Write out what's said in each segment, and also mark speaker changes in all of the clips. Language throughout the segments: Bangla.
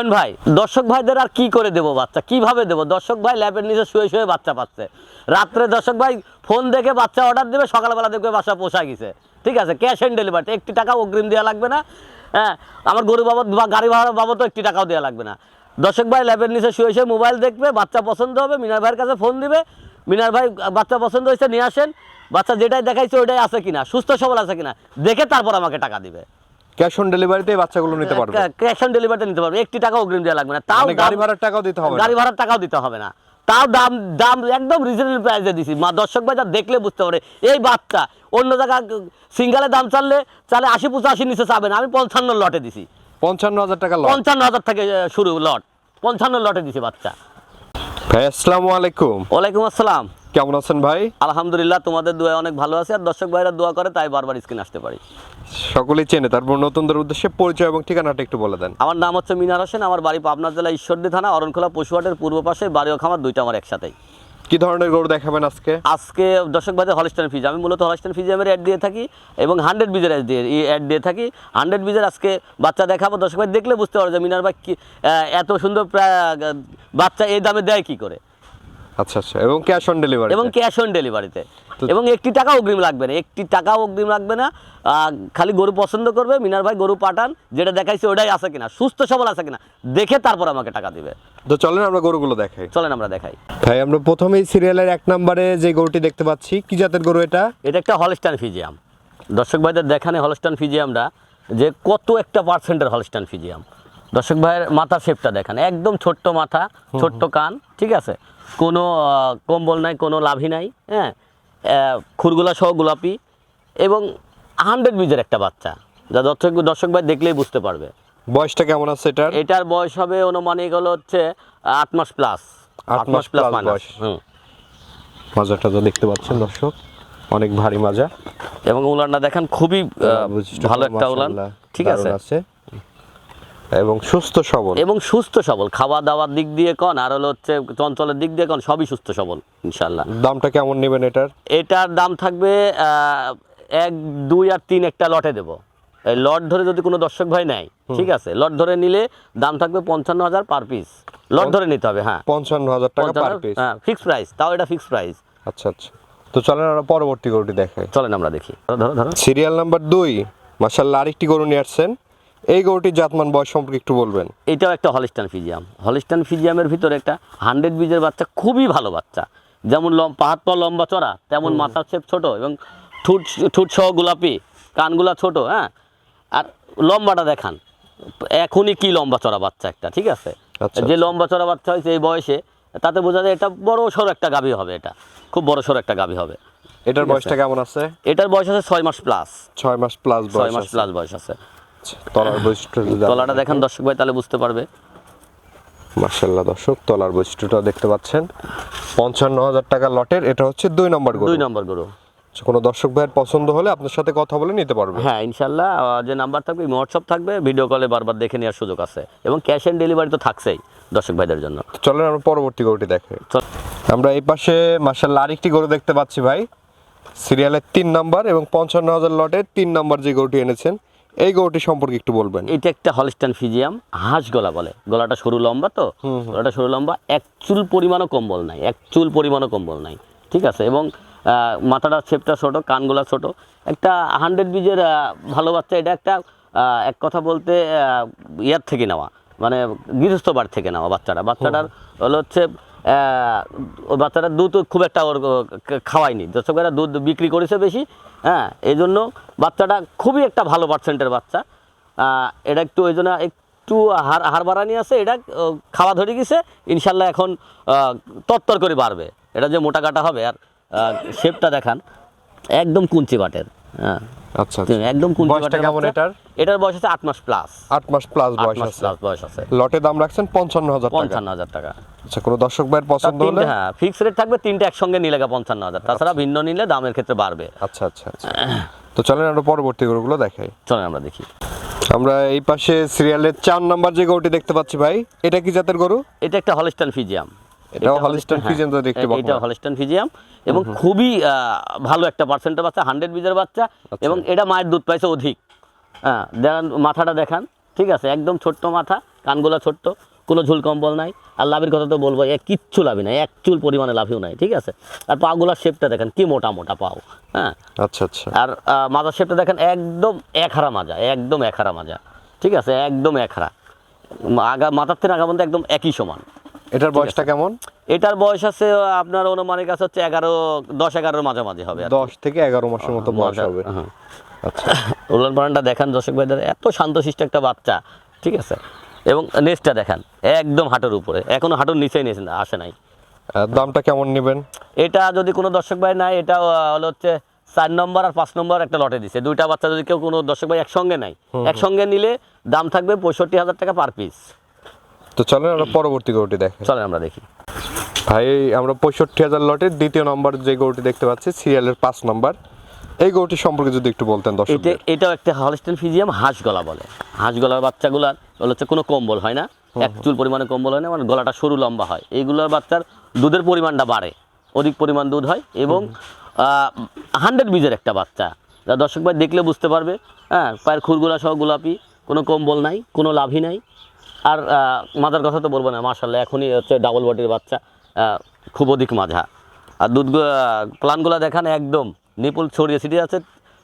Speaker 1: নয়ন ভাই, দর্শক ভাইদের আর কি করে দেবো বাচ্চা? কীভাবে দেবো? দর্শক ভাই ল্যাবের নিচে শুয়ে শুয়ে বাচ্চা পাচ্ছে। রাত্রে দর্শক ভাই ফোন দেখে বাচ্চা অর্ডার দেবে, সকালবেলা দেখবে বাচ্চা পোষা গেছে। ঠিক আছে? Cash on delivery. একটি টাকা অগ্রিম দেওয়া লাগবে না। হ্যাঁ আমার গরু বাবদ বা গাড়ি ভাড়া বাবদও একটি টাকাও দেওয়া লাগবে না। দর্শক ভাই ল্যাবের নিচে শুয়ে শুয়ে মোবাইল দেখবে, বাচ্চা পছন্দ হবে, মিনার ভাইয়ের কাছে ফোন দিবে। মিনার ভাই বাচ্চা পছন্দ হয়েছে, নিয়ে আসেন। বাচ্চা যেটাই দেখাইছে ওইটাই আছে কিনা? সুস্থ সবল আছে কিনা? দেখে তারপর আমাকে টাকা দিবে।
Speaker 2: ক্যাশ অন ডেলিভারিতে বাচ্চাগুলো নিতে পারবে।
Speaker 1: ক্যাশ অন ডেলিভারিতে নিতে পারবে। একটি টাকা অগ্রিম দেওয়া লাগবে না। তাও
Speaker 2: মানে গাড়ি ভাড়ার টাকাও দিতে হবে
Speaker 1: গাড়ি ভাড়ার টাকাও দিতে হবে না। তাও দাম দাম একদম রিজনেবল প্রাইসে দিছি। মা দর্শক বাজার দেখলে বুঝতে পারে। এই বাচ্চা অন্য জায়গায় সিঙ্গালে দাম চাললে চালে আশি পঁচাশি নিচে চাবে না। আমি পঞ্চান্ন লটে দিছি।
Speaker 2: পঞ্চান্ন হাজার টাকা
Speaker 1: পঞ্চান্ন হাজার থেকে শুরু লট। পঞ্চান্ন লটে দিছি বাচ্চা।
Speaker 2: ভাই আসসালামু আলাইকুম।
Speaker 1: ওয়ালাইকুম আসসালাম।
Speaker 2: কেমন আছেন ভাই?
Speaker 1: আলহামদুলিল্লাহ তোমাদের দোয়া অনেক ভালো আছে আর দর্শক ভাইরা দোয়া করে তাই বারবার স্ক্রিন আসতে পারি।
Speaker 2: সকলেই চেনে তারপর নতুনদের উদ্দেশ্যে পরিচয় এবং ঠিকানাটা একটু বলে দেন।
Speaker 1: আমার নাম হচ্ছে মিনার হোসেন আমার বাড়ি পাবনা জেলা ঈশ্বরদী থানা অরণখোলা পশুহাটের পূর্ব পাশে বাড়ি ও খামার দুইটা আমার একসাথেই।
Speaker 2: কি ধরনের গরু দেখাবেন আজকে?
Speaker 1: আজকে দর্শক বাজার হলিস্টান ফিজ আমি মূলত হলিস্টান ফিজিয়ামের অ্যাড দিয়ে থাকি এবং হান্ড্রেড বিজের অ্যাড দিয়ে অ্যাড দিয়ে থাকি। হান্ড্রেড বিজের আজকে বাচ্চা দেখাবো দর্শক ভাই দেখলে বুঝতে পারো যে মিনার ভাই কি এত সুন্দর বাচ্চা এই দামে দেয় কি করে?
Speaker 2: আচ্ছা আচ্ছা। এবং ক্যাশ অন ডেলিভারি
Speaker 1: এবং ক্যাশ অন ডেলিভারিতে এবং একটি টাকা অগ্রিম লাগবে না। একটি টাকাও অগ্রিম লাগবে না। খালি গরু পছন্দ করবে মিনার ভাই গরু পাঠান যেটা দেখাইছে ওটাই আছে কিনা সুস্থ সবল আছে কিনা দেখে তারপর আমাকে টাকা দিবে।
Speaker 2: তো চলেন আমরা গরুগুলো দেখাই।
Speaker 1: চলেন আমরা দেখাই।
Speaker 2: ভাই আমরা প্রথমেই সিরিয়ালের এক নম্বরে যে গরুটি দেখতে পাচ্ছি কি জাতের গরু এটা?
Speaker 1: এটা একটা হলস্টান ফিজিয়াম দর্শক ভাইদের দেখানে হলস্টান ফিজিয়ামটা যে কত একটা পার্সেন্টের হলস্টান ফিজিয়াম দর্শক ভাইয়ের মাথার শেপটা দেখান। একদম ছোট্ট মাথা ছোট্ট কান ঠিক আছে? কোনো কম্বল নাই কোনো লাভই নাই হ্যাঁ? খুরগুলা সহ গোলাপি এবং হান্ড্রেড বিজের একটা বাচ্চা। যা দর্শক দর্শক ভাই দেখলেই বুঝতে পারবে।
Speaker 2: বয়সটা কেমন আছে এটার?
Speaker 1: এটার বয়স হবে অনুমানিক হলো হচ্ছে আট মাস প্লাস
Speaker 2: আট মাস প্লাস বয়স। মাজাটা তো দেখতে পাচ্ছেন দর্শক অনেক ভারী মাজা।
Speaker 1: এবং উলানটা দেখেন খুবই ভালো একটা উলান। ঠিক আছে।
Speaker 2: এবং সুস্থ সবল।
Speaker 1: এবং সুস্থ সবল। খাওয়া দাওয়ার দিক দিয়ে কন আর হলো হচ্ছে চঞ্চলের দিক দিয়ে কন সবই সুস্থ সবল ইনশাল্লাহ
Speaker 2: দামটা কেমন নেবেন এটার?
Speaker 1: এটার দাম থাকবে এক দুই আর তিন একটা লটে দেবো। এই লট ধরে যদি কোনো দর্শক ভাই নেয় ঠিক আছে লট ধরে নিলে দাম থাকবে পঞ্চান্ন হাজার পার পিস। লট ধরে নিতে হবে হ্যাঁ।
Speaker 2: পঞ্চান্ন হাজার টাকা পার পিস।
Speaker 1: হ্যাঁ ফিক্স প্রাইস তাও এটা ফিক্স প্রাইস
Speaker 2: আচ্ছা আচ্ছা। তো চলেন আমরা পরবর্তী গরুটি দেখাই।
Speaker 1: চলেন আমরা দেখি। ধরো ধরো
Speaker 2: সিরিয়াল নাম্বার দুই মাসাল্লাহ আরেকটি গরু নিয়ে আসছেন। এই গরুটির জাতমান বয়স সম্পর্কে একটু বলবেন।
Speaker 1: এটাও একটা হলিস্টান ফিজিয়াম। হলিস্টান ফিজিয়ামের ভিতরে একটা হান্ড্রেড বীজের বাচ্চা খুবই ভালো বাচ্চা। যেমন পাহাড় পা লম্বা চড়া তেমন মাথার শেপ ছোট এবং ঠুট ঠুট সহ গোলাপি কানগুলা ছোট হ্যাঁ? আর লম্বাটা দেখান। এখনই কি লম্বা চড়া বাচ্চা একটা ঠিক আছে?
Speaker 2: আচ্ছা,
Speaker 1: যে লম্বা চড়া বাচ্চা হয়েছে এই বয়সে তাতে বোঝা যায় এটা বড় সড়ো একটা গাভী হবে এটা। খুব বড় সড়ো একটা গাভী হবে।
Speaker 2: এটার বয়সটা কেমন আছে?
Speaker 1: এটার বয়স আছে ছয় মাস প্লাস
Speaker 2: ছয় মাস প্লাস
Speaker 1: ছয় মাস প্লাস বয়স আছে।
Speaker 2: আচ্ছা, তলার বৈশিষ্ট্য
Speaker 1: তলাটা দেখেন দর্শক ভাই তাহলে বুঝতে পারবে।
Speaker 2: মার্শাল্লাহ দর্শক তলার বৈশিষ্ট্যটা দেখতে পাচ্ছেন। পঞ্চান্ন হাজার টাকা লটের এটা হচ্ছে দুই নম্বর গরু।
Speaker 1: দুই নম্বর গরু।
Speaker 2: আচ্ছা, কোনো দর্শক ভাইয়ের পছন্দ হলে আপনার সাথে কথা বলে নিতে পারবে।
Speaker 1: হ্যাঁ ইনশাল্লাহ যে নাম্বার থাকবে হোয়াটসঅ্যাপ থাকবে ভিডিও কলে বারবার দেখে নেওয়ার সুযোগ আছে। এবং ক্যাশ অন ডেলিভারি তো থাকছেই দর্শক ভাইদের জন্য।
Speaker 2: চলেন আমরা পরবর্তী গরুটি দেখে। আমরা এই পাশে মার্শাল্লাহ আরেকটি গরু দেখতে পাচ্ছি ভাই। সিরিয়ালের তিন নাম্বার এবং পঞ্চান্ন হাজার লটের তিন নাম্বার যে গরুটি এনেছেন এই গরুটি সম্পর্কে একটু বলবেন।
Speaker 1: এটা একটা হলিস্টান ফিজিয়াম হাঁস গলা বলে। গলাটা সরু লম্বা তো? গলাটা সরু লম্বা এক চুল পরিমাণও কম্বল নাই এক চুল পরিমাণও কম্বল নাই ঠিক আছে? এবং মাথাটা শেপটা ছোট কানগুলা ছোট। একটা হান্ড্রেড বিজের ভালো বাচ্চা এটা একটা এক কথা বলতে ইয়ার থেকে নেওয়া মানে গৃহস্থ বাড়ি থেকে নেওয়া বাচ্চাটা। বাচ্চাটার হলো হচ্ছে ওই বাচ্চাটার দুধ খুব একটা ওর খাওয়ায়নি। দর্শকেরা দুধ বিক্রি করেছে বেশি হ্যাঁ এই জন্য বাচ্চাটা খুবই একটা ভালো পার্সেন্টের বাচ্চা। এটা একটু ওই জন্য একটু হার হার বাড়ানি আছে এটা খাওয়া ধরে গেছে ইনশাল্লাহ এখন তত্তর করে বাড়বে। এটা যে মোটা কাটা হবে আর শেপটা দেখান একদম কুঞ্চি বাটের হ্যাঁ।
Speaker 2: আচ্ছা আচ্ছা।
Speaker 1: একদম কুঞ্চি বাটের
Speaker 2: এটার?
Speaker 1: এটার বয়স আছে আট মাস প্লাস
Speaker 2: আট মাস প্লাস বয়স আছে।
Speaker 1: বয়স আছে।
Speaker 2: লটে দাম রাখছেন পঞ্চান্ন হাজার
Speaker 1: পঞ্চান্ন হাজার টাকা।
Speaker 2: আচ্ছা কোনো দর্শক ভাইয়ের পছন্দ হলে?
Speaker 1: হ্যাঁ ফিক্স রেট থাকবে তিনটে একসঙ্গে নিলে পঞ্চান্ন হাজার তাছাড়া ভিন্ন নিলে দামের ক্ষেত্রে বাড়বে।
Speaker 2: আচ্ছা আচ্ছা আচ্ছা। তো চলেন আমরা পরবর্তী গরুগুলো দেখাই।
Speaker 1: চলেন আমরা দেখি।
Speaker 2: আমরা এই পাশে সিরিয়ালের চার নাম্বার যে গরুটি দেখতে পাচ্ছি ভাই এটা কি জাতের গরু?
Speaker 1: এটা একটা হলিস্টান ফিজিয়াম
Speaker 2: এটাও Holstein Friesian তো দেখতে
Speaker 1: হ্যাঁ, এটা
Speaker 2: বকনা।
Speaker 1: হলিস্টান ফিজিয়াম এবং খুবই ভালো একটা পার্সেন্টের বাচ্চা হান্ড্রেড বিজের বাচ্চা এবং এটা মায়ের দুধ পাইছে অধিক। হ্যাঁ দেখান মাথাটা দেখান। ঠিক আছে একদম ছোট্ট মাথা কানগুলা ছোট্ট কোনো ঝুল কম্বল নাই। আর লাভের কথা তো বলব এ কিচ্ছু লাভই নাই এক চুল পরিমাণে লাভিও নাই ঠিক আছে? আর পাগুলার শেপটা দেখেন কি মোটা মোটা পাও হ্যাঁ?
Speaker 2: আচ্ছা আচ্ছা।
Speaker 1: আর মাজার শেপটা দেখেন একদম এক হারা মাজা একদম এক হারা মাজা ঠিক আছে? একদম এক হারা আগা মাথার থেকে আগা পর্যন্ত একদম একই সমান।
Speaker 2: এটার বয়সটা কেমন?
Speaker 1: এটার বয়স আছে আপনার অনুমানিক আছে হচ্ছে এগারো দশ এগারোর মাঝামাঝি হবে
Speaker 2: দশ থেকে এগারো মাসের মতো বয়স হবে।
Speaker 1: হ্যাঁ। উলান পালানটা দেখান দর্শক ভাইদের এত শান্তশিষ্ট একটা বাচ্চা ঠিক আছে? এবং নেসটা দেখান একদম হাঁটুর উপরে এখনও হাঁটুর নিচেই নিয়েছে না আসে নাই।
Speaker 2: দামটা কেমন নেবেন?
Speaker 1: এটা যদি কোনো দর্শক ভাই নাই এটা হলো হচ্ছে চার নম্বর আর পাঁচ নম্বর একটা লটে দিছে। দুইটা বাচ্চা যদি কেউ কোনো দর্শক ভাই একসঙ্গে নাই একসঙ্গে নিলে দাম থাকবে পঁয়ষট্টি হাজার টাকা পার পিস
Speaker 2: তো চলেন আমরা পরবর্তী গরুটি দেখেন।
Speaker 1: চলেন আমরা দেখি।
Speaker 2: ভাই আমরা পঁয়ষট্টি হাজার লটের দ্বিতীয় নম্বর যে গরুটি দেখতে পাচ্ছি সিরিয়ালের পাঁচ নম্বর। এই গরুটি সম্পর্কে যদি একটু বলতেন
Speaker 1: এটা
Speaker 2: দর্শকদের
Speaker 1: এটাও একটা হলস্টেন ফিজিয়াম হাঁস গলা বলে। হাঁস গলার বাচ্চাগুলার হচ্ছে কোনো কম্বল হয় না। এক চুল পরিমাণে কম্বল হয় না মানে গলাটা সরু লম্বা হয়। এইগুলোর বাচ্চার দুধের পরিমাণটা বাড়ে অধিক পরিমাণ দুধ হয় এবং হান্ড্রেড বীজের একটা বাচ্চা। যা দর্শক ভাই দেখলে বুঝতে পারবে হ্যাঁ পায়ের খুরগুলা সহ গোলাপি কোনো কম্বল নাই কোনো লাভই নাই। আর মাজার কথা তো বলব না মাশাল্লাহ এখনই হচ্ছে ডাবল বডির বাচ্চা খুব অধিক মাজা আর দুধ প্লানগুলো দেখান একদম। নিপুল ছড়িয়ে ছিটিয়ে আছে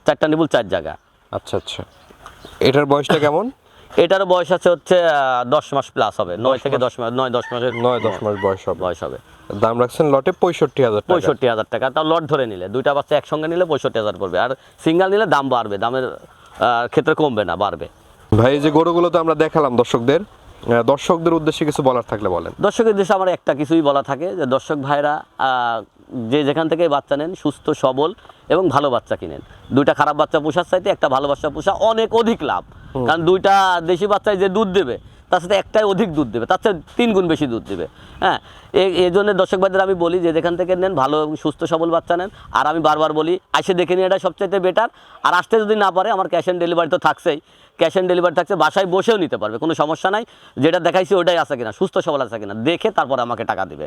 Speaker 1: চারটা নিপুল চার জায়গা।
Speaker 2: আচ্ছা আচ্ছা। এটার বয়সটা কেমন?
Speaker 1: এটার বয়স আছে হচ্ছে দশ মাস প্লাস হবে। নয় থেকে দশ মাস নয় দশ মাসের
Speaker 2: নয় দশ মাস বয়স হবে।
Speaker 1: বয়স হবে।
Speaker 2: দাম রাখছেন লটে পঁয়ষট্টি হাজার
Speaker 1: পঁয়ষট্টি হাজার টাকা। তাও লট ধরে নিলে দুইটা বাচ্চা একসঙ্গে নিলে পঁয়ষট্টি হাজার পড়বে। আর সিঙ্গেল নিলে দাম বাড়বে দামের ক্ষেত্রে কমবে না বাড়বে।
Speaker 2: ভাই এই যে গরুগুলো তো আমরা দেখালাম দর্শকদের দর্শকদের উদ্দেশ্যে কিছু বলার থাকলে বলেন।
Speaker 1: দর্শকের দেশে আমার একটা কিছুই বলা থাকে যে দর্শক ভাইরা যে যেখান থেকে বাচ্চা নেন সুস্থ সবল এবং ভালো বাচ্চা কিনেন। দুইটা খারাপ বাচ্চা পোষার চাইতে একটা ভালো বাচ্চা পোষা অনেক অধিক লাভ। কারণ দুইটা দেশি বাচ্চায় যে দুধ দেবে তার সাথে একটাই অধিক দুধ দেবে তার সাথে তিন গুণ বেশি দুধ দেবে। হ্যাঁ এই এই জন্য দর্শক ভাইদের আমি বলি যে যেখান থেকে নেন ভালো এবং সুস্থ সবল বাচ্চা নেন। আর আমি বারবার বলি আসে দেখে নিয়ে এটা সবচাইতে বেটার আর আসতে যদি না পারে আমার ক্যাশ অন ডেলিভারি তো থাকছেই। ক্যাশ অন ডেলিভারি থাকছে বাসায় বসেও নিতে পারবে কোনো সমস্যা নাই। যেটা দেখাইছি ওটাই আছে কিনা সুস্থ সবল আছে কিনা দেখে তারপর আমাকে টাকা দিবে।